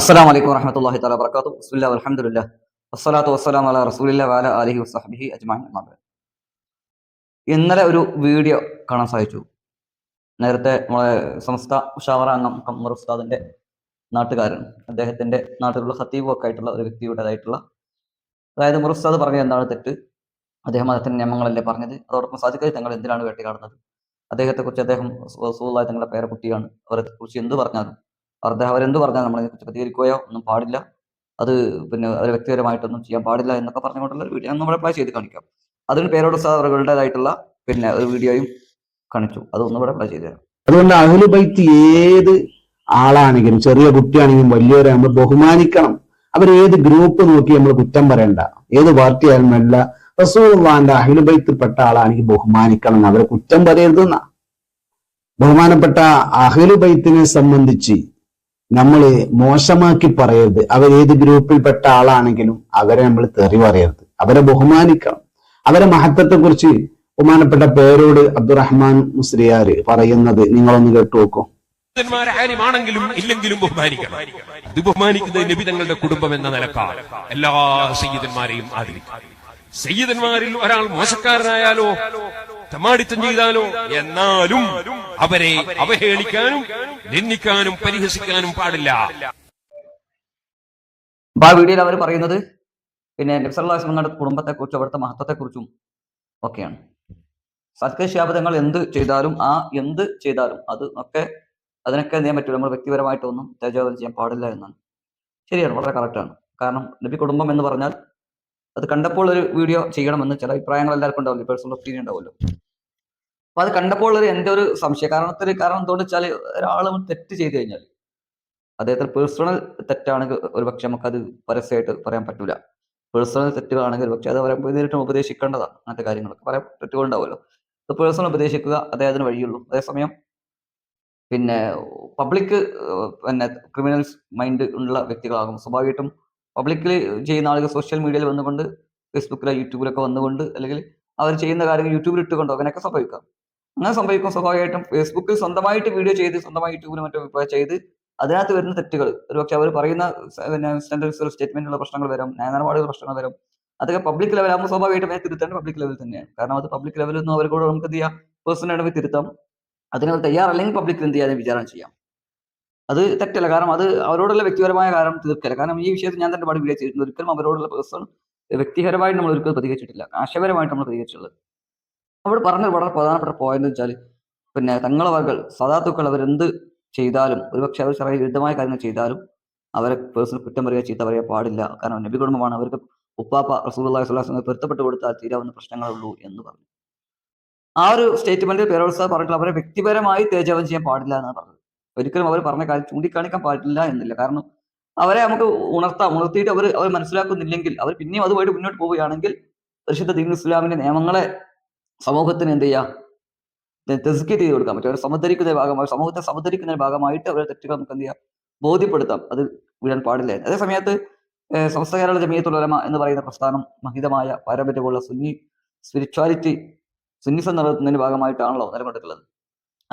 അസ്സലാം വലൈക്കും വറഹമത്തല്ലാഹി തആല വബറകാതുഹു. ബിസ്മില്ലാഹി വൽഹംദുലില്ലാഹ്. വസ്സലാത്തു വസ്സലാമു അലാ റസൂലില്ലാഹി വഅലാ ആലിഹി വസഹ്ബിഹി. ഇന്നലെ ഒരു വീഡിയോ കാണാൻ സാധിച്ചു. നേരത്തെ നമ്മളെ സംസ്ഥ ഉഷാവറ അംഗം കമ്മർ ഉസ്താദിന്റെ നാട്ടുകാരൻ അദ്ദേഹത്തിന്റെ നാട്ടിലുള്ള ഖത്തീബും ഒക്കെ ആയിട്ടുള്ള ഒരു വ്യക്തിയുടേതായിട്ടുള്ള അതായത് മുറുസ്താദ് പറഞ്ഞത് എന്താണ് തെറ്റ്? അദ്ദേഹം അദ്ദേഹത്തിന്റെ നിയമങ്ങളല്ലേ പറഞ്ഞത്? അതോടൊപ്പം സാധിക്കാതെ തങ്ങൾ എന്തിനാണ് വേട്ടി കാണുന്നത് അദ്ദേഹത്തെ കുറിച്ച് അദ്ദേഹം സുഹൃത്തായി തങ്ങളുടെ പേരക്കുട്ടിയാണ്. അവരെ കുറിച്ച് എന്ത് പറഞ്ഞാലും അദ്ദേഹം അവരെന്ത് പറഞ്ഞാൽ നമ്മളെ കുറിച്ച് പ്രതികരിക്കുകയോ ഒന്നും പാടില്ല. അത് പിന്നെ അവരെ വ്യക്തിപരമായിട്ടൊന്നും ചെയ്യാൻ പാടില്ല എന്നൊക്കെ പറഞ്ഞുകൊണ്ടുള്ള ഒരു വീഡിയോ നമ്മൾ പ്ലേ ചെയ്ത് കാണിക്കാം. അതിന് പേരോട് അവരുടേതായിട്ടുള്ള പിന്നെ ഒരു വീഡിയോയും കാണിച്ചു. അതൊന്നും ഇവിടെ പ്ലേ ചെയ്ത് തരാം. അതുകൊണ്ട് അഹ്ലു ബൈത്ത് ഏത് ആളാണെങ്കിലും ചെറിയ കുട്ടിയാണെങ്കിലും വലിയവരെ നമ്മൾ ബഹുമാനിക്കണം. അവർ ഏത് ഗ്രൂപ്പ് നോക്കി നമ്മൾ കുറ്റം പറയണ്ട. ഏത് പാർട്ടി ആയാലും അല്ല റസൂൽവാന്റെ അഹ്ലു ബൈത്തിൽപ്പെട്ട ആളാണെങ്കിൽ ബഹുമാനിക്കണം അവരെ കുറ്റം പറയരുതെന്ന. ബഹുമാനപ്പെട്ട അഹിലു ബൈത്തിനെ സംബന്ധിച്ച് നമ്മൾ മോശമാക്കി പറയരുത്. അവർ ഏത് ഗ്രൂപ്പിൽപ്പെട്ട ആളാണെങ്കിലും അവരെ നമ്മൾ തെറി പറയരുത്. അവരെ ബഹുമാനിക്കണം. അവരെ മഹത്വത്തെക്കുറിച്ച് ബഹുമാനപ്പെട്ട പേരോട് അബ്ദുറഹ്മാൻ മുസ്ലിയാർ പറയുന്നത് നിങ്ങളൊന്ന് കേട്ടു നോക്കൂ. ആരുമാണെങ്കിലും ഇല്ലെങ്കിലും ബഹുമാനിക്കണം. ഇത് ബഹുമാനിക്കുന്നത് നബി തങ്ങളുടെ കുടുംബം എന്ന നിലക്കാണ്. എല്ലാ സയ്യിദന്മാരെയും ആദരിക്കും. സയ്യിദന്മാരിൽ ഒരാൾ മോശക്കാരനായാലോ തമാടിത്തം ചെയ്താലോ? എന്നാലും അവരെ അവഹേളിക്കാനും നിന്ദിക്കാനും പരിഹസിക്കാനും പാടില്ല. വീഡിയോയിൽ അവർ പറയുന്നത് പിന്നെ നബ്സല്ലാസ്മങ്ങളുടെ കുടുംബത്തെക്കുറിച്ചും അവിടുത്തെ മഹത്വത്തെക്കുറിച്ചും ഒക്കെയാണ്. സത്ക ശാപതങ്ങൾ എന്ത് ചെയ്താലും ആ എന്ത് ചെയ്താലും അത് ഒക്കെ അതിനൊക്കെ നീയാൻ പറ്റില്ല നമ്മൾ വ്യക്തിപരമായിട്ടൊന്നും തേജോധനം ചെയ്യാൻ പാടില്ല എന്നാണ്. ശരിയാണ് വളരെ കറക്റ്റാണ് കാരണം നബി കുടുംബം എന്ന് പറഞ്ഞാൽ അത് കണ്ടപ്പോൾ ഒരു വീഡിയോ ചെയ്യണമെന്ന് ചില അഭിപ്രായങ്ങൾ എല്ലാവർക്കും ഉണ്ടാവില്ല പേഴ്സണൽ ഒപ്പീനിയൻ ഉണ്ടാവുമല്ലോ. അപ്പൊ അത് കണ്ടപ്പോൾ ഒരു എന്റെ ഒരു സംശയ. കാരണത്തിൽ കാരണം എന്തുകൊണ്ട് വെച്ചാൽ ഒരാൾ തെറ്റ് ചെയ്തു കഴിഞ്ഞാൽ അദ്ദേഹത്തിന് പേഴ്സണൽ തെറ്റാണെങ്കിൽ ഒരു പക്ഷെ നമുക്കത് പരസ്യമായിട്ട് പറയാൻ പറ്റൂല. പേഴ്സണൽ തെറ്റുകളാണെങ്കിൽ ഒരു പക്ഷെ അത് പറയാൻ നേരിട്ട് ഉപദേശിക്കേണ്ടതാണ്. അങ്ങനത്തെ കാര്യങ്ങളൊക്കെ പറയാൻ തെറ്റുകളുണ്ടാവുമല്ലോ അത് പേഴ്സണൽ ഉപദേശിക്കുക അദ്ദേഹത്തിന് വഴിയുള്ളൂ. അതേസമയം പിന്നെ പബ്ലിക് പിന്നെ ക്രിമിനൽസ് മൈൻഡ് ഉള്ള വ്യക്തികളാകും. സ്വാഭാവികമായിട്ടും പബ്ലിക്കിൽ ചെയ്യുന്ന ആളുകൾ സോഷ്യൽ മീഡിയയിൽ വന്നുകൊണ്ട് ഫേസ്ബുക്കിലോ യൂട്യൂബിലൊക്കെ വന്നുകൊണ്ട് അല്ലെങ്കിൽ അവർ ചെയ്യുന്ന കാര്യങ്ങൾ യൂട്യൂബിൽ ഇട്ടുകൊണ്ടോ അങ്ങനെയൊക്കെ സംഭവിക്കാം. അങ്ങനെ സംഭവിക്കും സ്വാഭാവികമായിട്ടും. ഫേസ്ബുക്കിൽ സ്വന്തമായിട്ട് വീഡിയോ ചെയ്ത് സ്വന്തമായി യൂട്യൂബിൽ മറ്റോ ചെയ്ത് അതിനകത്ത് വരുന്ന തെറ്റുകൾ. ഒരുപക്ഷെ അവർ പറയുന്ന സ്റ്റേറ്റ്മെന്റുള്ള പ്രശ്നങ്ങൾ വരും നയനിലപാടുകൾ പ്രശ്നങ്ങൾ വരും. അതൊക്കെ പബ്ലിക് ലെവലാകുമ്പോൾ സ്വാഭാവികമായിട്ടും അതിനെ തിരുത്തേണ്ടത് പബ്ലിക് ലെവൽ തന്നെയാണ്. കാരണം അത് പബ്ലിക് ലെവലിൽ നിന്ന് അവരോട് നമുക്ക് എന്ത് ചെയ്യാം പേഴ്സണലായിട്ട് തിരുത്താം. അതിനവർ തയ്യാറല്ലെങ്കിൽ പബ്ലിക്കിൽ എന്ത് ചെയ്യാതെ വിചാരണ ചെയ്യാം. അത് തെറ്റല്ല. കാരണം അത് അവരോടുള്ള വ്യക്തിപരമായ കാരണം തീർക്കല്ല. കാരണം ഈ വിഷയത്തിൽ ഞാൻ തന്നെ പാടി വിചാരിച്ചിരുന്നു ഒരിക്കലും അവരോടുള്ള പേഴ്സൺ വ്യക്തിപരമായിട്ട് നമ്മൾ ഒരിക്കലും പ്രതികരിച്ചിട്ടില്ല. ആശയപരമായിട്ട് നമ്മൾ പ്രതികരിച്ചിട്ടുള്ളത്. അവിടെ പറഞ്ഞൊരു വളരെ പ്രധാനപ്പെട്ട പോയിന്റ് വെച്ചാൽ പിന്നെ തങ്ങളെ വകൾ സദാത്തുക്കൾ അവരെന്ത് ചെയ്താലും ഒരുപക്ഷെ അവർ ചെറിയ വിരുദ്ധമായ കാര്യങ്ങൾ ചെയ്താലും അവരെ പേഴ്സണൽ കുറ്റം പറയുക ചീത്ത പറയുക പാടില്ല. കാരണം നബി കുടുംബമാണ്. അവർക്ക് ഉപ്പാപ്പ അലൈഹി വസല്ലം പൊരുത്തപ്പെട്ട് കൊടുത്താൽ തീരാവുന്ന പ്രശ്നങ്ങളുള്ളൂ എന്ന് പറഞ്ഞു. ആ ഒരു സ്റ്റേറ്റ്മെന്റ് സാർ പറഞ്ഞിട്ട് അവരെ വ്യക്തിപരമായി തേജവം ചെയ്യാൻ പാടില്ല എന്നാണ് പറഞ്ഞത്. ഒരിക്കലും അവർ പറഞ്ഞ കാര്യം ചൂണ്ടിക്കാണിക്കാൻ പാടില്ല എന്നില്ല. കാരണം അവരെ നമുക്ക് ഉണർത്താം. ഉണർത്തിയിട്ട് അവർ അവർ മനസ്സിലാക്കുന്നില്ലെങ്കിൽ അവർ പിന്നെയും അതുമായിട്ട് മുന്നോട്ട് പോവുകയാണെങ്കിൽ പരിശുദ്ധ ദീൻ ഇസ്ലാമിന്റെ നിയമങ്ങളെ സമൂഹത്തിന് എന്ത് ചെയ്യാം? തെസ്കി ചെയ്ത് കൊടുക്കാൻ പറ്റും അവരെ സമുദ്ധരിക്കുന്ന ഭാഗമായി സമൂഹത്തെ സമുദ്ധരിക്കുന്ന ഭാഗമായിട്ട് അവരെ തെറ്റുകൾ നമുക്ക് എന്ത് ചെയ്യാം? ബോധ്യപ്പെടുത്താം. അത് വിടാൻ പാടില്ല. അതേ സമയത്ത് സമസ്ത കേരള ജമീയത്തുൽ ഉലമ എന്ന് പറയുന്ന പ്രസ്ഥാനം മഹിതമായ പാരമ്പര്യമുള്ള സുന്നി സ്പിരിച്വാലിറ്റി സുന്നിസം നടത്തുന്നതിന്റെ ഭാഗമായിട്ടാണല്ലോ നിലകൊണ്ടിട്ടുള്ളത്.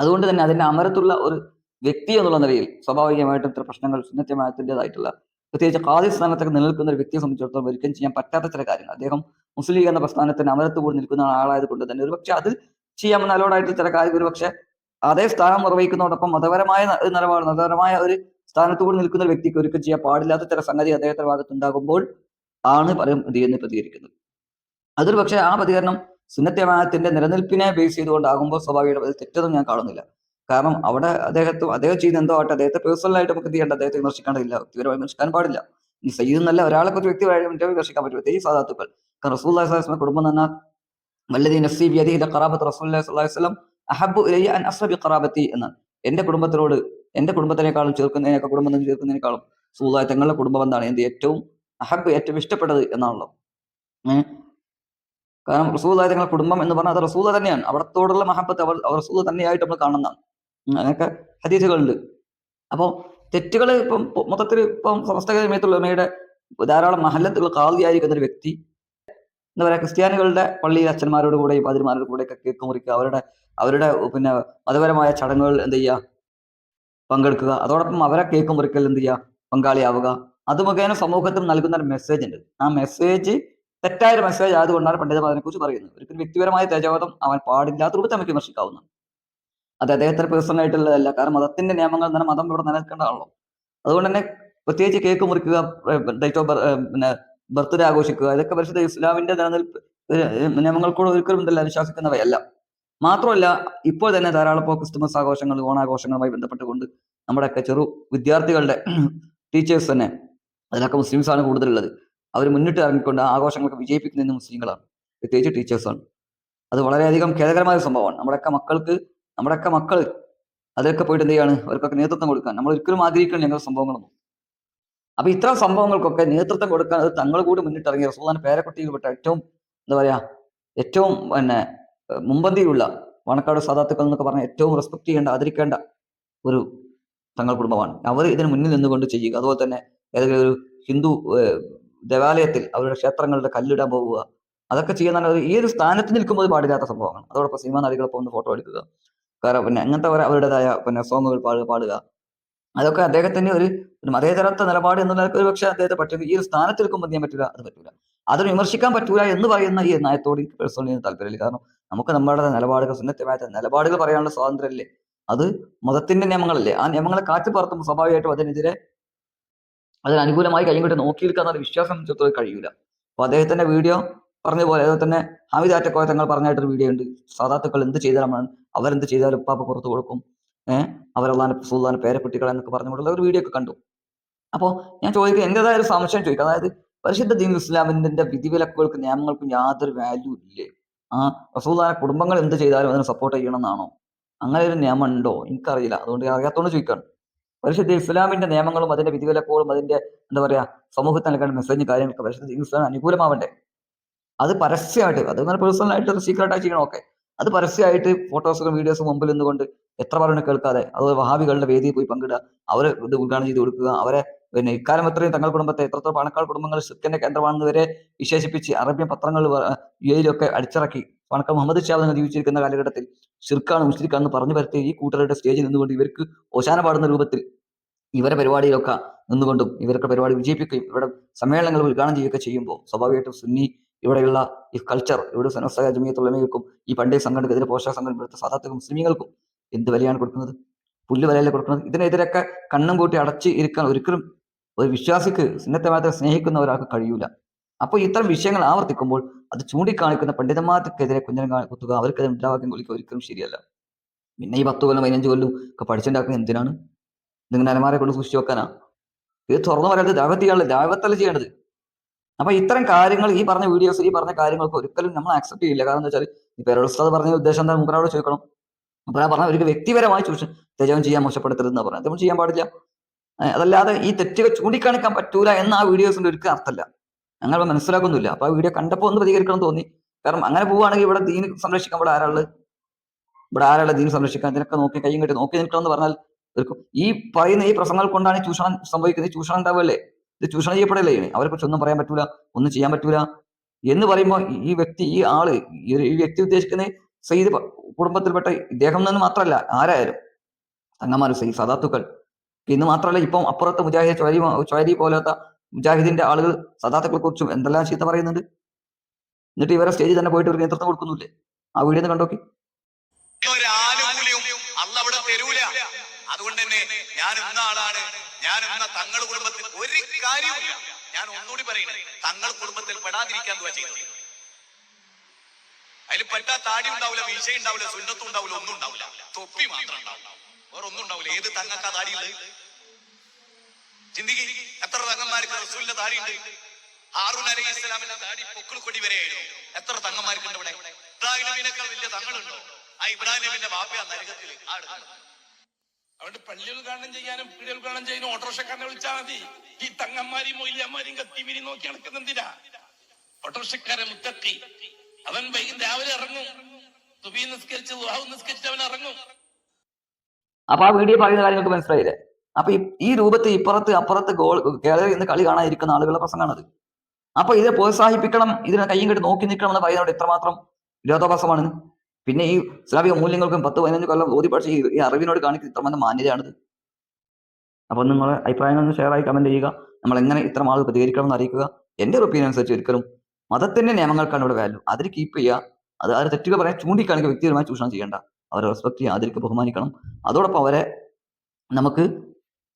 അതുകൊണ്ട് തന്നെ അതിന്റെ അമരത്തുള്ള ഒരു വ്യക്തി എന്നുള്ള നിലയിൽ സ്വാഭാവികമായിട്ടും ഇത്ര പ്രശ്നങ്ങൾ സുന്നത്യമായതിന്റെതായിട്ടുള്ള പ്രത്യേകിച്ച് ഖാദി സ്ഥാനത്തൊക്കെ നിലനിൽക്കുന്ന ഒരു വ്യക്തിയെ സംബന്ധിച്ചിടത്തോളം ഒരിക്കലും ചെയ്യാൻ പറ്റാത്ത ചില കാര്യങ്ങൾ. അദ്ദേഹം മുസ്ലിം എന്ന പ്രസ്ഥാനത്തിന് അമരത്ത് കൂടി നിൽക്കുന്ന ആളായത് കൊണ്ട് തന്നെ ഒരുപക്ഷെ അത് ചെയ്യാൻ നല്ലോടായിട്ട് ചില കാര്യങ്ങൾ ഒരുപക്ഷെ അതേ സ്ഥാനം നിർവഹിക്കുന്നതോടൊപ്പം മതപരമായ നിലപാട് മതപരമായ ഒരു സ്ഥാനത്ത് കൂടി നിൽക്കുന്ന വ്യക്തിക്ക് ഒരിക്കലും ചെയ്യാൻ പാടില്ലാത്ത ചില സംഗതി അദ്ദേഹത്തിന്റെ ഭാഗത്തുണ്ടാകുമ്പോൾ ആണ് പലരും എന്ന് പ്രതികരിക്കുന്നത്. അതൊരു പക്ഷേ ആ പ്രതികരണം സുന്നത്യമാനത്തിന്റെ നിലനിൽപ്പിനെ ബേസ് ചെയ്തുകൊണ്ടാകുമ്പോൾ സ്വാഭാവികമായിട്ടും തെറ്റൊന്നും ഞാൻ കാണുന്നില്ല. കാരണം അവിടെ അദ്ദേഹത്തെ അദ്ദേഹം ചെയ്യുന്ന എന്തോ ആട്ടെ അദ്ദേഹത്തെ പേഴ്സണലായിട്ട് നമുക്ക് എന്ത് ചെയ്യേണ്ട? അദ്ദേഹത്തെ വിമർശിക്കേണ്ടതില്ല വ്യക്തിപരമായി വിമർശിക്കാൻ പാടില്ല. ഈ സയ്യിദ് എന്നല്ല ഒരാളെ കുറിച്ച് വ്യക്തിപരമായി വിമർശിക്കാൻ പറ്റും പ്രത്യേകിച്ച് സാധാത്തുക്കൾ കാരണം റസൂൽ അള്ളാഹി കുടുംബം തന്നെ വല്ലതി നഫ്സി ബിയദിഹി ഖറാബത്ത് റസൂലുള്ളാഹി അള്ളഹി അലൈഹി വസല്ലം അഹബ്ബു ഇലയ്യ അൻ എന്റെ കുടുംബത്തിനോട് എന്റെ കുടുംബത്തിനേക്കാളും ചേർക്കുന്നതിനേക്കാൾ കുടുംബം ചേർക്കുന്നതിനേക്കാളും റസൂലുള്ളാഹി തങ്ങളുടെ കുടുംബം എന്താണ്? എന്ത് ഏറ്റവും അഹബ് ഏറ്റവും ഇഷ്ടപ്പെട്ടത് എന്നാണല്ലോ. കാരണം റസൂലുള്ളാഹി തങ്ങളുടെ കുടുംബം എന്ന് പറഞ്ഞാൽ അത് റസൂല തന്നെയാണ്. അവിടത്തോടുള്ള മഹബത്ത് അവർ റസൂദ തന്നെയായിട്ട് നമ്മൾ കാണുന്നതാണ്. അങ്ങനെയൊക്കെ ഹദീസുകളുണ്ട്. അപ്പോൾ തെറ്റുകൾ ഇപ്പം മൊത്തത്തിൽ ഇപ്പം സമസ്ത ജമീയത്തുള്ളമയുടെ ധാരാളം മഹല്ലത്തുള്ള കാതിയായിരിക്കുന്ന ഒരു വ്യക്തി എന്താ പറയാ ക്രിസ്ത്യാനികളുടെ പള്ളിയിൽ അച്ഛന്മാരോട് കൂടെയും പാതിരിമാരോട് കൂടെയൊക്കെ കേക്ക് മുറിക്കുക അവരുടെ അവരുടെ പിന്നെ മതപരമായ ചടങ്ങുകൾ എന്ത് ചെയ്യുക? പങ്കെടുക്കുക. അതോടൊപ്പം അവരെ കേക്ക് മുറിക്കൽ എന്ത് ചെയ്യുക? പങ്കാളിയാവുക. അത് മുഖേന സമൂഹത്തിന് നൽകുന്ന ഒരു മെസ്സേജ് ഉണ്ട് ആ മെസ്സേജ് തെറ്റായ ഒരു മെസ്സേജ് ആയതുകൊണ്ടാണ് പണ്ഡിതന്മാർ കുറിച്ച് പറയുന്നത്. ഒരിക്കലും വ്യക്തിപരമായ തേജോധം അവൻ പാടില്ലാത്ത രൂപത്തിൽ നമുക്ക് വിമർശിക്കാവുന്ന അത് അദ്ദേഹത്തിന് പേഴ്സണൽ ആയിട്ടുള്ളതല്ല. കാരണം മതത്തിന്റെ നിയമങ്ങൾ തന്നെ മതം ഇവിടെ നിലനിൽക്കേണ്ടതാണല്ലോ. അതുകൊണ്ട് തന്നെ പ്രത്യേകിച്ച് കേക്ക് മുറിക്കുക ഡേറ്റ് ഓഫ് പിന്നെ ബർത്ത്ഡേ ആഘോഷിക്കുക ഇതൊക്കെ പരിശുദ്ധ ഇസ്ലാമിന്റെ നിലനിൽപ്പ് നിയമങ്ങൾ നിയമങ്ങൾക്കൂടെ ഒരിക്കലും ഇതല്ല വിശ്വസിക്കുന്നവയല്ല. മാത്രമല്ല ഇപ്പോൾ തന്നെ ധാരാളം ഇപ്പോൾ ക്രിസ്തുമസ് ആഘോഷങ്ങൾ ഓണാഘോഷങ്ങളുമായി ബന്ധപ്പെട്ടുകൊണ്ട് നമ്മുടെയൊക്കെ ചെറു വിദ്യാർത്ഥികളുടെ ടീച്ചേഴ്സ് തന്നെ അതിലൊക്കെ മുസ്ലിംസ് ആണ് കൂടുതലുള്ളത്. അവർ മുന്നിട്ട് ഇറങ്ങിക്കൊണ്ട് ആഘോഷങ്ങളൊക്കെ വിജയിപ്പിക്കുന്നത് മുസ്ലിങ്ങളാണ്. പ്രത്യേകിച്ച് ടീച്ചേഴ്സാണ് അത് വളരെയധികം ഖേദകരമായ സംഭവമാണ്. നമ്മുടെയൊക്കെ മക്കൾക്ക് നമ്മുടെയൊക്കെ മക്കൾ അതിലൊക്കെ പോയിട്ട് എന്ത് ചെയ്യാണ്? അവർക്കൊക്കെ നേതൃത്വം കൊടുക്കാൻ. നമ്മൾ ഒരിക്കലും ആഗ്രഹിക്കണം ഞങ്ങൾ സംഭവങ്ങളൊന്നും. അപ്പൊ ഇത്തരം സംഭവങ്ങൾക്കൊക്കെ നേതൃത്വം കൊടുക്കാൻ അത് തങ്ങൾ കൂടി മുന്നിട്ട് ഇറങ്ങിയ റസൂദാൻ പേരക്കുട്ടിയിൽപ്പെട്ട ഏറ്റവും എന്താ പറയാ ഏറ്റവും പിന്നെ മുമ്പന്തിയിലുള്ള വണക്കാട് സാധാത്തുക്കൾ എന്നൊക്കെ പറഞ്ഞ ഏറ്റവും റെസ്പെക്ട് ചെയ്യേണ്ട ആദരിക്കേണ്ട ഒരു തങ്ങൾ കുടുംബമാണ്. അവർ ഇതിന് മുന്നിൽ നിന്നുകൊണ്ട് ചെയ്യുക. അതുപോലെ തന്നെ ഏതെങ്കിലും ഒരു ഹിന്ദു ദേവാലയത്തിൽ അവരുടെ ക്ഷേത്രങ്ങളുടെ കല്ലിടാൻ പോവുക. അതൊക്കെ ചെയ്യുന്ന ഈ ഒരു സ്ഥാനത്ത് നിൽക്കുമ്പോൾ പാടില്ലാത്ത സംഭവമാണ്. അതോടൊപ്പം സിനിമാ നടികളൊപ്പം ഒന്ന് ഫോട്ടോ എടുക്കുക. കാരണം പിന്നെ അങ്ങനത്തെ ഒരു അവരുടേതായ പിന്നെ സോങ്ങുകൾ പാടുക പാടുക. അതൊക്കെ അദ്ദേഹത്തിന്റെ ഒരു മതേതരത്വ നിലപാട് എന്നുള്ള ഒരു പക്ഷേ അദ്ദേഹത്തെ പറ്റും ഈ ഒരു സ്ഥാനത്ത് നിൽക്കുമ്പോൾ എന്ത് ചെയ്യാൻ പറ്റില്ല അത് പറ്റൂല. അത് വിമർശിക്കാൻ പറ്റൂല എന്ന് പറയുന്ന ഈ നയത്തോട് എനിക്ക് പേഴ്സണലി താല്പര്യമില്ല. കാരണം നമുക്ക് നമ്മുടെ നിലപാടുകൾ സുന്നത്തമായ നിലപാടുകൾ പറയാനുള്ള സ്വാതന്ത്ര്യമല്ലേ? അത് മതത്തിന്റെ നിയമങ്ങളല്ലേ? ആ നിയമങ്ങളെ കാറ്റ് പറത്തുമ്പോൾ സ്വാഭാവികമായിട്ടും അതിനെതിരെ അതിന് അനുകൂലമായി കൈ നോക്കി വിശ്വാസം ചെറുത്തോളം കഴിയൂല. അപ്പൊ അദ്ദേഹത്തിന്റെ വീഡിയോ പറഞ്ഞ പോലെ തന്നെ ഹാമിദ് ആറ്റക്കോയ തങ്ങൾ പറഞ്ഞായിട്ടൊരു വീഡിയോ ഉണ്ട്. സാധാത്തുക്കൾ എന്ത് ചെയ്താലും അവരെന്ത് ചെയ്താലും ഉപ്പാപ്പ പുറത്തു കൊടുക്കും. ഏഹ് അവരെല്ലാം സുൽത്താൻ പേരപ്പെട്ടികൾ എന്നൊക്കെ പറഞ്ഞുകൊണ്ടുള്ള ഒരു വീഡിയോ ഒക്കെ കണ്ടു. അപ്പോൾ ഞാൻ ചോദിക്കുക എന്റേതായ ഒരു സംശയം ചോദിക്കുക അതായത് പരിശുദ്ധ ദീൻ ഇസ്ലാമിന്റെ വിധിവിലക്കുകൾക്കും നിയമങ്ങൾക്കും യാതൊരു വാല്യൂ ഇല്ലേ? ആ റസൂദാന കുടുംബങ്ങൾ എന്ത് ചെയ്താലും അതിനെ സപ്പോർട്ട് ചെയ്യണമെന്നാണോ? അങ്ങനെ ഒരു നിയമം ഉണ്ടോ? എനിക്കറിയില്ല. അതുകൊണ്ട് ഞാൻ അറിയാത്തോണ്ട് ചോദിക്കാണ്. പരിശുദ്ധ ഇസ്ലാമിന്റെ നിയമങ്ങളും അതിന്റെ വിധിവിലക്കുകളും അതിന്റെ എന്താ പറയാ സമൂഹത്തിന് നൽകേണ്ട മെസ്സേജ് കാര്യങ്ങളൊക്കെ പരിശുദ്ധ ഇസ്ലാം അനുകൂലമാവണ്ടേ? അത് പരസ്യമായിട്ട് അത് നല്ല പേഴ്സണൽ ആയിട്ട് സീക്രട്ട് ആയിട്ട് ചെയ്യണം ഓക്കെ അത് പരസ്യമായിട്ട് ഫോട്ടോസും വീഡിയോസും മുമ്പിൽ നിന്നുകൊണ്ട് എത്ര പറഞ്ഞു കേൾക്കാതെ അത് വഹാബികളുടെ വേദിയിൽ പോയി പങ്കിടുക അവരെ ഇത് ഉദ്ഘാടനം ചെയ്ത് കൊടുക്കുക അവരെ പിന്നെ ഇക്കാലം എത്രയും തങ്ങൾ കുടുംബത്തെ എത്രത്തോളം പാണക്കാട് കുടുംബങ്ങൾ ശിർക്കിന്റെ കേന്ദ്രമാണെന്ന് വരെ വിശേഷിപ്പിച്ച് അറബ്യൻ പത്രങ്ങൾ യുഎയിലൊക്കെ അടിച്ചിറക്കി. പണക്കാർ മുഹമ്മദ് ഷാബ് എന്ന് ജീവിച്ചിരിക്കുന്ന കാലഘട്ടത്തിൽ ഷിർക്കാണ് മുസ്ലിക്കാണെന്ന് പറഞ്ഞു പരത്തി ഈ കൂട്ടരുടെ സ്റ്റേജിൽ നിന്നുകൊണ്ട് ഇവർക്ക് ഓശാന പാടുന്ന രൂപത്തിൽ ഇവരെ പരിപാടിയിലൊക്കെ നിന്നുകൊണ്ടും ഇവരൊക്കെ പരിപാടി വിജയിപ്പിക്കുകയും ഇവരുടെ സമ്മേളനങ്ങൾ ഉദ്ഘാടനം ചെയ്യുകയൊക്കെ ചെയ്യുമ്പോൾ സ്വാഭാവികമായിട്ടും സുന്നി ഇവിടെയുള്ള ഈ കൾച്ചർ ഇവിടെ സനസ്സ ജമിയത്തുള്ളമയ്ക്കും ഈ പണ്ടേ സംഘടനക്കെതിരെ പോഷക സംഘടന ഇവിടുത്തെ സാധാരണ മുസ്ലിമുകൾക്കും എന്ത് വിലയാണ് കൊടുക്കുന്നത്? പുല്ല് വിലയല്ലേ കൊടുക്കുന്നത്? ഇതിനെതിരൊക്കെ കണ്ണും കൂട്ടി അടച്ച് ഇരിക്കാൻ ഒരിക്കലും ഒരു വിശ്വാസിക്ക് സുന്നത്തമായത്തെ സ്നേഹിക്കുന്ന ഒരാൾക്ക് കഴിയൂല. അപ്പോൾ ഇത്തരം വിഷയങ്ങൾ ആവർത്തിക്കുമ്പോൾ അത് ചൂണ്ടിക്കാണിക്കുന്ന പണ്ഡിതന്മാർക്കെതിരെ കുഞ്ഞനം കുത്തുക അവർക്കെതിരെ മുദ്രാവാക്യം കൊല്ലിക്കുക ഒരിക്കലും ശരിയല്ല. പിന്നെ ഈ പത്ത് കൊല്ലം പതിനഞ്ച് കൊല്ലം ഒക്കെ പഠിച്ചുണ്ടാക്കുന്നത് എന്തിനാണ്? നിങ്ങൾ അലമാരെ കൊണ്ട് സൂക്ഷിച്ചു വെക്കാനാ? ഇത് തുറന്നു പറയാതെ ദാവത്തിയാണ് ദാവത്തല്ല ചെയ്യേണ്ടത് അപ്പൊ ഇത്തരം കാര്യങ്ങൾ ഈ പറഞ്ഞ വീഡിയോസ് ഈ പറഞ്ഞ കാര്യങ്ങൾക്ക് ഒരിക്കലും നമ്മൾ ആക്സെപ്റ്റ് ചെയ്യില്ല. കാരണം എന്താ വെച്ചാൽ ഈ പേരോസ്താദ് പറഞ്ഞ ഉദ്ദേശം എന്താ? മുമ്പറോട് ചോദിക്കണം. മുമ്പന പറഞ്ഞ ഒരു വ്യക്തിപരമായി ചൂഷണം തെജവം ചെയ്യാൻ മോശപ്പെടുത്തരുതെന്ന് പറഞ്ഞത് നമ്മൾ ചെയ്യാൻ പാടില്ല. അതല്ലാതെ ഈ തെറ്റുകൾ ചൂണ്ടിക്കാണിക്കാൻ പറ്റൂല എന്ന ആ വീഡിയോസിന്റെ ഒരു അർത്ഥമല്ല ഞങ്ങൾ മനസ്സിലാക്കുന്നില്ല. അപ്പൊ ആ വീഡിയോ കണ്ടപ്പോൾ ഒന്ന് പ്രതികരിക്കണം തോന്നി. കാരണം അങ്ങനെ പോവുകയാണെങ്കിൽ ഇവിടെ ദീൻ സംരക്ഷിക്കാൻ ഇവിടെ ആരാൾ ഇവിടെ ആരാളെ ദീൻ സംരക്ഷിക്കാൻ? ഇതിനൊക്കെ നോക്കി കൈയും കെട്ടി നോക്കി നിൽക്കണം എന്ന് പറഞ്ഞാൽ ഈ പറയുന്ന ഈ പ്രസംഗങ്ങൾ കൊണ്ടാണ് ചൂഷണം സംഭവിക്കുന്നത്. ചൂഷണം ഉണ്ടാവുകയല്ലേ? ഇത് ചൂഷണം ചെയ്യപ്പെടല്ലേ അവരെ കുറിച്ച് ഒന്നും പറയാൻ പറ്റൂല ഒന്നും ചെയ്യാൻ പറ്റൂല എന്ന് പറയുമ്പോൾ ഈ വ്യക്തി ഈ ആൾ ഈ വ്യക്തി ഉദ്ദേശിക്കുന്ന സയ്യിദ് കുടുംബത്തിൽപ്പെട്ട ഇദ്ദേഹം എന്ന് മാത്രമല്ല ആരായാലും തങ്ങന്മാർ സയ്യിദ് സദാത്തുക്കൾ. ഇന്ന് മാത്രമല്ല ഇപ്പം അപ്പുറത്തെ മുജാഹിദ് ചൊരി ചൊരി പോലത്തെ മുജാഹിദിന്റെ ആളുകൾ സദാത്തുക്കളെ കുറിച്ചും എന്തെല്ലാം ചീത്ത പറയുന്നുണ്ട്? എന്നിട്ട് ഇവരെ സ്റ്റേജിൽ തന്നെ പോയിട്ട് ഒരു നേതൃത്വം കൊടുക്കുന്നില്ലേ? ആ വീഡിയോ കണ്ടോക്കി. അതുകൊണ്ട് തന്നെ ഞാൻ ഇന്ന ആളാണ് ഞാൻ ഇന്ന തങ്ങൾ കുടുംബത്തിൽ ഒരു കാര്യവുമില്ല. ഞാൻ ഒന്നുകൂടി പറയുന്നത് തങ്ങൾ കുടുംബത്തിൽ പെടാതിരിക്കാൻ ദുആ ചെയ്തത് അതിൽ പെട്ടാ താടി ഉണ്ടാവില്ല വീശ ഉണ്ടാവില്ല സുന്നത്തും ഉണ്ടാവില്ല ഒന്നും ഉണ്ടാവില്ല തൊപ്പി മാത്രം ഉണ്ടാവില്ല വേറെ ഒന്നും ഉണ്ടാവില്ല ഏത് തങ്ങക്കാ താടിയുള്ളത് ചിന്തിക്ക് എത്ര തങ്ങന്മാർക്ക് റസൂലിന്റെ താടിയുണ്ട് ഹാറൂൻ അലൈഹി ഇസ്ലാമിന്റെ താടി പൊക്കിൾ കൊടി വരെയായിരുന്നു എത്ര തങ്ങന്മാർക്കുണ്ട് ഇവിടെ? ഇബ്രാഹിം നബീനേക്കാൾ വലിയ തങ്ങളുണ്ടോ? ആ ഇബ്രാഹിം നബീന്റെ ബാപ്പയാ നരകത്തിൽ അതുകൊണ്ട് പള്ളി ഉദ്ഘാടനം ചെയ്യാനും പീഡിയ ഉദ്ഘാടനം ചെയ്യാനും ഓട്ടോറിക്ഷക്കാരനെ വിളിച്ചാൽ മതി. ഈ തങ്ങന്മാരെയും മൊയിലിയന്മാരെയും കത്തിമിരി നോക്കി നടക്കുന്ന എന്തിനാ? ഓട്ടോറിക്ഷക്കാരെ മുത്തക്കി. അവൻ വൈകി രാവിലെ ഇറങ്ങും. തുബി നിസ്കരിച്ച് ദുഹാവ് നിസ്കരിച്ച് അവൻ ഇറങ്ങും. അപ്പൊ ആ വീഡിയോ പറയുന്ന കാര്യങ്ങൾക്ക് മനസ്സിലായില്ലേ? അപ്പൊ ഈ- രൂപത്തിൽ ഇപ്പുറത്ത് അപ്പുറത്ത് ഗോൾ കേരളത്തിൽ നിന്ന് കളി കാണാതിരിക്കുന്ന ആളുകളുടെ പ്രസംഗമാണത് അപ്പൊ ഇതിനെ പ്രോത്സാഹിപ്പിക്കണം ഇതിനെ കയ്യും കെട്ടി നോക്കി നിൽക്കണം എന്ന് പറയുന്നത് ഇത്രമാത്രം വിരോധാഭാസമാണ്. പിന്നെ ഈ ഇസ്ലാമിക മൂല്യങ്ങൾക്കും പത്ത് പതിനഞ്ച് കൊല്ലം ഓതി പഠിച്ച ഈ- അറിവിനോട് കാണിക്കുന്ന ഇത്രമാത്രം മാന്യതയാണിത്. അപ്പോൾ നിങ്ങളെ അഭിപ്രായങ്ങൾ ഒന്ന് ഷെയർ ആയി കമന്റ് ചെയ്യുക. നമ്മൾ എങ്ങനെ ഇത്ര ആൾ പ്രതികരിക്കണം എന്ന് അറിയിക്കുക. എന്റെ ഒരു ഒപ്പീനിയൻ അനുസരിച്ച് ഒരിക്കലും മതത്തിന്റെ നിയമങ്ങൾക്കാണ് ഇവിടെ വാല്യൂ അതിൽ കീപ്പ് ചെയ്യുക. അത് ആ തെറ്റുകൾ പറയാൻ ചൂണ്ടിക്കാണിക്കുക വ്യക്തിപരമായി ചൂഷണം ചെയ്യേണ്ട. അവരെ റെസ്പെക്ട് ചെയ്യുക അതിലേക്ക് ബഹുമാനിക്കണം. അതോടൊപ്പം അവരെ നമുക്ക്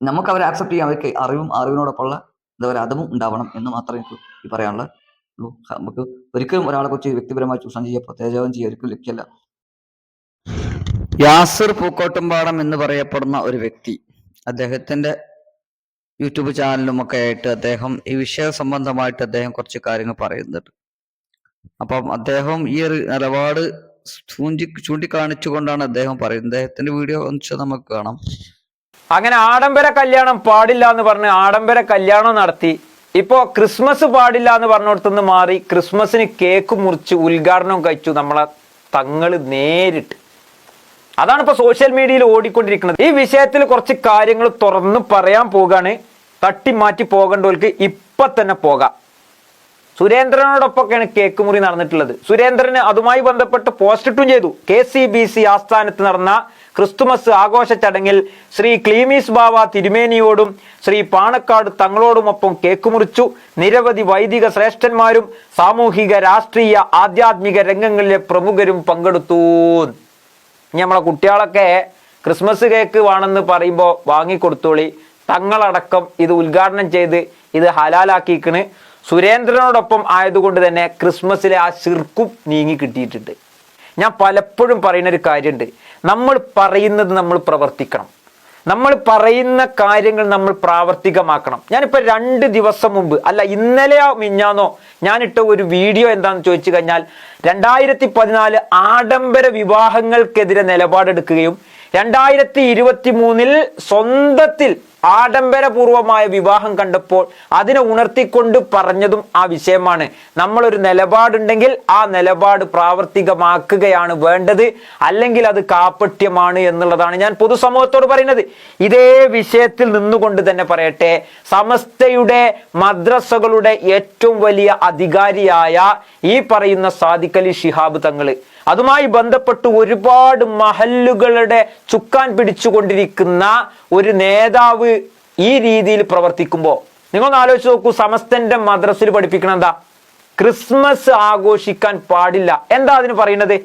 നമുക്ക് അവരെ ആക്സെപ്റ്റ് ചെയ്യാൻ അവർക്ക് അറിവും അറിവിനോടൊപ്പമുള്ള എന്താ പറയുക അതും ഉണ്ടാവണം എന്ന് മാത്രമേ എനിക്ക് ഈ നമുക്ക് ഒരിക്കലും ഒരാളെ കുറിച്ച് വ്യക്തിപരമായി ചൂഷണം ചെയ്യുക പ്രത്യേകം ചെയ്യുക ഒരിക്കലും ലക്ഷ്യമല്ല. യാസിർ പൂക്കോട്ടുംപാടം എന്ന് പറയപ്പെടുന്ന ഒരു വ്യക്തി. അദ്ദേഹത്തിന്റെ യൂട്യൂബ് ചാനലും ഒക്കെ ആയിട്ട് അദ്ദേഹം ഈ വിഷയ സംബന്ധമായിട്ട് അദ്ദേഹം കുറച്ച് കാര്യങ്ങൾ പറയുന്നുണ്ട്. അപ്പം അദ്ദേഹം ഈ ഒരു നിലപാട് ചൂണ്ടി ചൂണ്ടിക്കാണിച്ചുകൊണ്ടാണ് അദ്ദേഹം പറയുന്നത്. അദ്ദേഹത്തിന്റെ വീഡിയോ നമുക്ക് കാണാം. അങ്ങനെ ആഡംബര കല്യാണം പാടില്ല എന്ന് പറഞ്ഞ് ആഡംബര കല്യാണം നടത്തി ഇപ്പോ ക്രിസ്മസ് പാടില്ല എന്ന് പറഞ്ഞിടത്തുനിന്ന് മാറി ക്രിസ്മസിന് കേക്ക് മുറിച്ച് ഉദ്ഘാടനം കഴിച്ചു നമ്മളെ തങ്ങൾ നേരിട്ട്. അതാണ് ഇപ്പൊ സോഷ്യൽ മീഡിയയിൽ ഓടിക്കൊണ്ടിരിക്കുന്നത്. ഈ വിഷയത്തിൽ കുറച്ച് കാര്യങ്ങൾ തുറന്ന് പറയാൻ പോകാണ്. തട്ടി മാറ്റി പോകേണ്ടവർക്ക് ഇപ്പൊ തന്നെ പോകാം. സുരേന്ദ്രനോടൊപ്പമൊക്കെയാണ് കേക്ക് മുറി നടന്നിട്ടുള്ളത്. സുരേന്ദ്രന് അതുമായി ബന്ധപ്പെട്ട് പോസ്റ്റിട്ടും ചെയ്തു. കെ സി ബി സി ആസ്ഥാനത്ത് നടന്ന ക്രിസ്തുമസ് ആഘോഷ ചടങ്ങിൽ ശ്രീ ക്ലീമീസ് ബാവ തിരുമേനിയോടും ശ്രീ പാണക്കാട് തങ്ങളോടുമൊപ്പം കേക്ക് മുറിച്ചു നിരവധി വൈദിക ശ്രേഷ്ഠന്മാരും സാമൂഹിക രാഷ്ട്രീയ ആധ്യാത്മിക രംഗങ്ങളിലെ പ്രമുഖരും പങ്കെടുത്തു. നമ്മളെ കുട്ടികളൊക്കെ ക്രിസ്മസ് കേക്ക് വേണമെന്ന് പറയുമ്പോൾ വാങ്ങിക്കൊടുത്തോളി. തങ്ങളടക്കം ഇത് ഉദ്ഘാടനം ചെയ്ത് ഇത് ഹലാലാക്കിക്കണ് സുരേന്ദ്രനോടൊപ്പം ആയതുകൊണ്ട് തന്നെ ക്രിസ്മസിലെ ആ ശിർക്കും നീങ്ങി കിട്ടിയിട്ടുണ്ട്. ഞാൻ പലപ്പോഴും പറയുന്ന ഒരു കാര്യമുണ്ട്. നമ്മൾ പറയുന്നത് നമ്മൾ പ്രവർത്തിക്കണം. നമ്മൾ പറയുന്ന കാര്യങ്ങൾ നമ്മൾ പ്രാവർത്തികമാക്കണം. ഞാനിപ്പോൾ രണ്ട് ദിവസം മുമ്പ് അല്ല ഇന്നലെയോ മിഞ്ഞാന്നോ ഞാനിട്ട ഒരു വീഡിയോ എന്താണെന്ന് ചോദിച്ചു കഴിഞ്ഞാൽ രണ്ടായിരത്തി പതിനാല് ആഡംബര വിവാഹങ്ങൾക്കെതിരെ നിലപാടെടുക്കുകയും രണ്ടായിരത്തി ഇരുപത്തി മൂന്നിൽ സ്വന്തത്തിൽ ആഡംബരപൂർവമായ വിവാഹം കണ്ടപ്പോൾ അതിനെ ഉണർത്തിക്കൊണ്ട് പറഞ്ഞതും ആ വിഷയമാണ്. നമ്മളൊരു നിലപാടുണ്ടെങ്കിൽ ആ നിലപാട് പ്രാവർത്തികമാക്കുകയാണ് വേണ്ടത് അല്ലെങ്കിൽ അത് കാപ്പട്യമാണ് എന്നുള്ളതാണ് ഞാൻ പൊതുസമൂഹത്തോട് പറയുന്നത്. ഇതേ വിഷയത്തിൽ നിന്നുകൊണ്ട് തന്നെ പറയട്ടെ സമസ്തയുടെ മദ്രസകളുടെ ഏറ്റവും വലിയ അധികാരിയായ ഈ പറയുന്ന സാദിഖലി ഷിഹാബ് തങ്ങൾ അതുമായി ബന്ധപ്പെട്ട് ഒരുപാട് മഹല്ലുകളുടെ ചുക്കാൻ പിടിച്ചുകൊണ്ടിരിക്കുന്ന ഒരു നേതാവ് ഈ രീതിയിൽ പ്രവർത്തിക്കുമ്പോൾ നിങ്ങളൊന്ന് ആലോചിച്ച് നോക്കൂ സമസ്തന്റെ മദ്രസിൽ പഠിപ്പിക്കണം എന്താ? ക്രിസ്മസ് ആഘോഷിക്കാൻ പാടില്ല. എന്താ അതിന് പറയുന്നത്?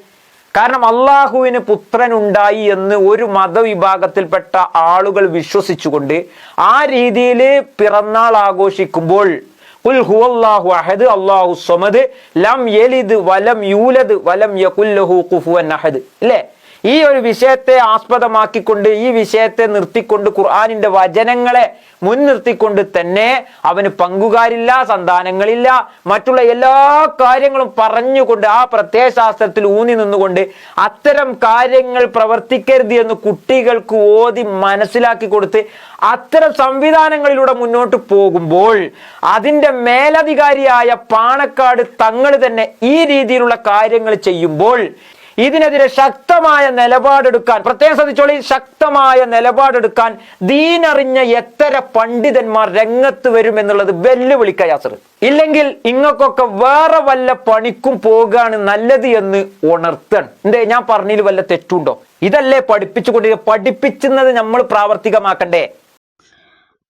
കാരണം അള്ളാഹുവിന് പുത്രനുണ്ടായി എന്ന് ഒരു മതവിഭാഗത്തിൽപ്പെട്ട ആളുകൾ വിശ്വസിച്ചുകൊണ്ട് ആ രീതിയിൽ പിറന്നാൾ ആഘോഷിക്കുമ്പോൾ قل هو الله واحد الله الصمد لم يلد ولم يولد ولم يكن له كفوا احد. لا. ഈ ഒരു വിഷയത്തെ ആസ്പദമാക്കിക്കൊണ്ട് ഈ വിഷയത്തെ നിർത്തിക്കൊണ്ട് ഖുർആാനിന്റെ വചനങ്ങളെ മുൻനിർത്തിക്കൊണ്ട് തന്നെ അവന് പങ്കുകാരില്ല സന്താനങ്ങളില്ല. മറ്റുള്ള എല്ലാ കാര്യങ്ങളും പറഞ്ഞുകൊണ്ട് ആ പ്രത്യയശാസ്ത്രത്തിൽ ഊന്നി നിന്നുകൊണ്ട് അത്തരം കാര്യങ്ങൾ പ്രവർത്തിക്കരുത് എന്ന് കുട്ടികൾക്ക് ഓതി മനസ്സിലാക്കി കൊടുത്ത് അത്തരം സംവിധാനങ്ങളിലൂടെ മുന്നോട്ട് പോകുമ്പോൾ അതിന്റെ മേലധികാരിയായ പാണക്കാട് തങ്ങൾ തന്നെ ഈ രീതിയിലുള്ള കാര്യങ്ങൾ ചെയ്യുമ്പോൾ ഇതിനെതിരെ ശക്തമായ നിലപാടെടുക്കാൻ പ്രത്യേകം ശ്രദ്ധിച്ചോളി ശക്തമായ നിലപാടെടുക്കാൻ ദീനറിഞ്ഞ എത്ര പണ്ഡിതന്മാർ രംഗത്ത് വരും എന്നുള്ളത് ഇല്ലെങ്കിൽ ഇങ്ങക്കൊക്കെ വേറെ വല്ല പണിക്കും പോകാണ് നല്ലത് എന്ന് ഉണർത്തണം. എന്തേ ഞാൻ പറഞ്ഞതിൽ വല്ല തെറ്റുണ്ടോ? ഇതല്ലേ പഠിപ്പിച്ചുകൊണ്ടിരിക്കുക പഠിപ്പിച്ചുന്നത് നമ്മൾ പ്രാവർത്തികമാക്കണ്ടേ?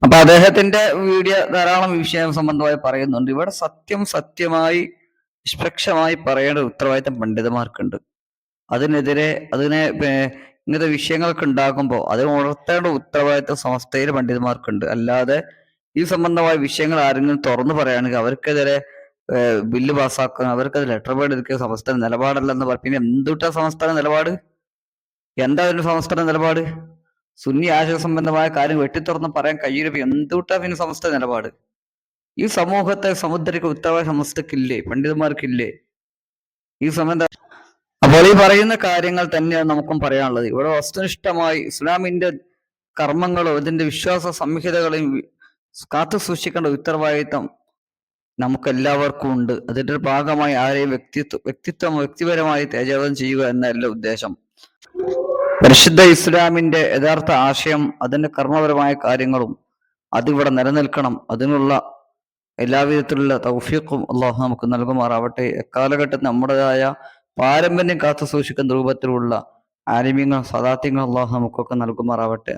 അപ്പൊ അദ്ദേഹത്തിന്റെ വീഡിയോ ധാരാളം വിഷയം സംബന്ധമായി പറയുന്നുണ്ട്. ഇവിടെ സത്യം സത്യമായി നിഷ്പക്ഷമായി പറയേണ്ട ഉത്തരവാദിത്തം പണ്ഡിതന്മാർക്കുണ്ട്. അതിനെതിരെ അതിനെ ഇങ്ങനത്തെ വിഷയങ്ങളൊക്കെ ഉണ്ടാകുമ്പോൾ അത് ഉണർത്തേണ്ട ഉത്തരവാദിത്വ സമസ്തയിലെ പണ്ഡിതന്മാർക്കുണ്ട്. അല്ലാതെ ഈ സംബന്ധമായ വിഷയങ്ങൾ ആരെങ്കിലും തുറന്നു പറയുകയാണെങ്കിൽ അവർക്കെതിരെ ബില്ല് അവർക്ക് അവർക്കത് ലെറ്റർ പേഡ് എടുക്കുക സംസ്ഥാന നിലപാടല്ലെന്ന് പറയും പിന്നെ എന്തുട്ടാ സംസ്ഥാന നിലപാട്? എന്താ അതിന് സംസ്ഥാന നിലപാട്? സുന്നി ആശയ സംബന്ധമായ കാര്യം വെട്ടിത്തുറന്ന് പറയാൻ കഴിയില്ല എന്തുട്ടാ പിന്നെ സംസ്ഥാന നിലപാട്? ഈ സമൂഹത്തെ സമുദ്രക്ക് ഉത്തരവാദിത്വ സമസ്തക്കില്ലേ പണ്ഡിതന്മാർക്കില്ലേ? ഈ സംബന്ധ അപ്പോൾ ഈ പറയുന്ന കാര്യങ്ങൾ തന്നെയാണ് നമുക്കും പറയാനുള്ളത്. ഇവിടെ വസ്തുനിഷ്ഠമായി ഇസ്ലാമിന്റെ കർമ്മങ്ങളോ ഇതിന്റെ വിശ്വാസ സംഹിതകളെയും കാത്തു സൂക്ഷിക്കേണ്ട ഉത്തരവാദിത്തം നമുക്കെല്ലാവർക്കും ഉണ്ട്. അതിന്റെ ഭാഗമായി ആരെയും വ്യക്തിത്വ വ്യക്തിത്വം വ്യക്തിപരമായി തേജാവധം ചെയ്യുക എന്നല്ല ഉദ്ദേശം. പരിശുദ്ധ ഇസ്ലാമിന്റെ യഥാർത്ഥ ആശയം അതിന്റെ കർമ്മപരമായ കാര്യങ്ങളും അതിവിടെ നിലനിൽക്കണം. അതിനുള്ള എല്ലാവിധത്തിലുള്ള തൗഫീഖും അള്ളാഹു നമുക്ക് നൽകുമാറാവട്ടെ. എക്കാലഘട്ടത്തിൽ നമ്മുടേതായ പാരമ്പര്യം കാത്തു സൂക്ഷിക്കുന്ന രൂപത്തിലുള്ള ആലിമ്യങ്ങൾ സദാത്യങ്ങൾ അള്ളാഹു നമുക്കൊക്കെ നൽകുമാറാവട്ടെ.